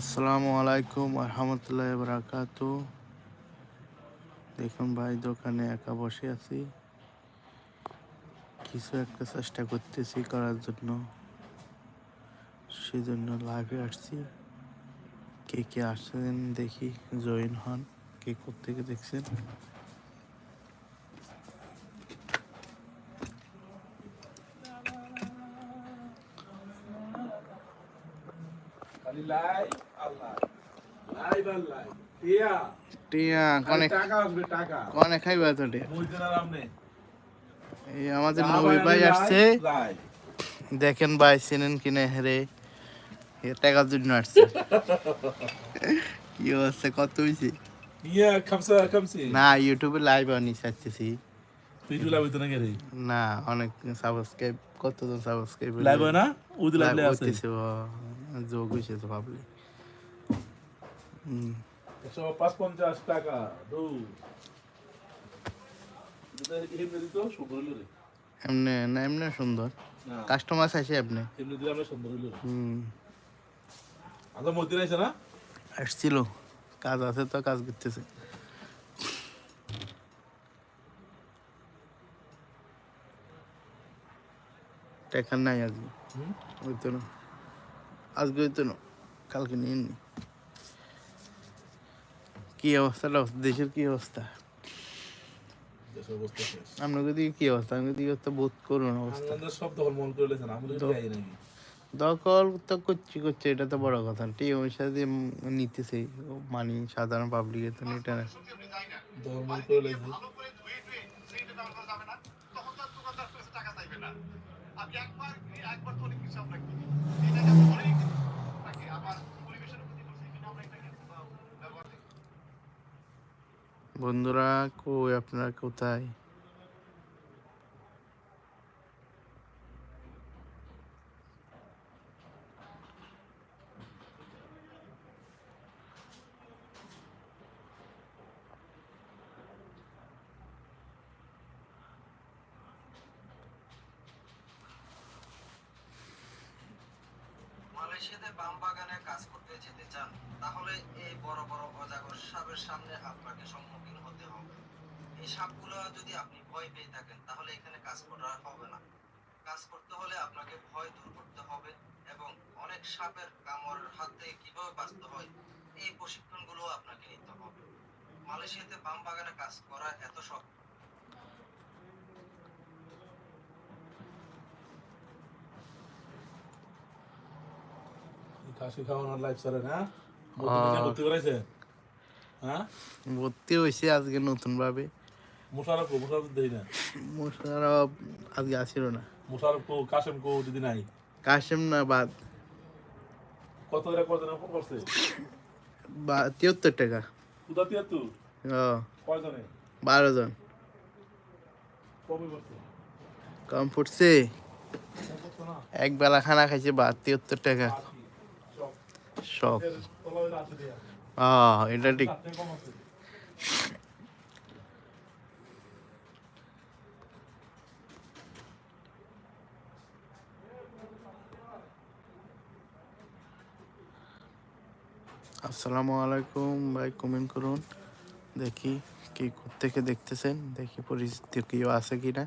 আসসালামু আলাইকুম রহমতুল্লাহ বরাকাত দেখুন ভাই, দোকানে একা বসে আছি। কিছু একটা চেষ্টা করতেছি করার জন্য। সেজন্য লাইভে আসছি। কে কে আসছেন দেখি জয়েন হন। কে কোথেকে দেখছেন? লাই আল্লাহ। লাই বাল টিয়া। টিয়া কনে টাকা আসবে টাকা। কনে খাইবা তো টিয়া? মুইদিন আর আমনে এই আমাদের নবী ভাই আসছে। দেখেন ভাই চেনেন কিনে হেরে টাকার জন্য আসছে। কি অবস্থা কত হয়েছে না ইউটিউবে লাইভ আনি চাচ্ছি না অনেক সাবস্ক্রাইব কতজন সাবস্ক্রাইব লাইভ না? উদি লাইভ আছে। যোগ হয়েছে তো ভাবলি একশো পাঁচ পঞ্চাশ টাকা এমনি দিত? সুন্দর হইল রে। এমনি না এমনি সুন্দর। কাস্টমার আছে আপনি এমনি দিলে আমরা সুন্দর হইল হুম। আচ্ছা মদিন আছে না? আসছিল। কাজ আছে তো কাজ করতেছে। টাকা নাই আজকে হইতো না। আজকে হইতো না কালকে নিয়ে নি। কি অবস্থাটা দেশের কি অবস্থা? দেশের অবস্থা আপনাকে দিকে কি অবস্থা? আমি দিকে তো বোধ করুন অবস্থা। সব দখল মন করে লেছেন তো করছি করছে এটা তো বড় কথা। টি অনুসারে নিতেছে মানি সাধারণ পাবলিকের তো নিতে না। দখল মন করে লেছে বন্ধুরা, কই আপনারা, কোথায়? মালয়েশিয়াতে বাম বাগানে কাজ করতে যেতে চান, তাহলে এই বড় বড় অজাগর সাপের সামনে আপনাকে হবে এই সাপগুলো যদি আপনি ভয় পেয়ে থাকেন তাহলে এখানে কাজ করা হবে না। কাজ করতে হলে আপনাকে ভয় দূর করতে হবে এবং অনেক সাপের কামড়ের হাত থেকে কীভাবে বাঁচতে হয় এই প্রশিক্ষণগুলো আপনাকে নিতে হবে। মালয়েশিয়াতে বাম বাগানে কাজ করা এত শক্ত কাশি খাওয়ানোর লাইফ সারে না? ভর্তি করাইছে হ্যাঁ? ভর্তি হয়েছে আজকে নতুন ভাবে মুশারফ কো মুশারফ দেই না। মোশারফ আজকে আসিল না। মুশারফ কো কাশেম কো নাই। কাশেম না বাদ। কত দিন করছে? বা তিয়াত্তর টাকা। ও কয়জনে বারো জন। কমই করছে কম পড়ছে। না এক বেলা খানা খাইছে বা তিয়াত্তর টাকা। সব। শখ এটা ঠিক তার থেকে কম আছে আসসালামু আলাইকুম ভাই কমেন্ট করুন। দেখি কি থেকে দেখতেছেন দেখি পরিস্থিতি কেউ আছে কিনা।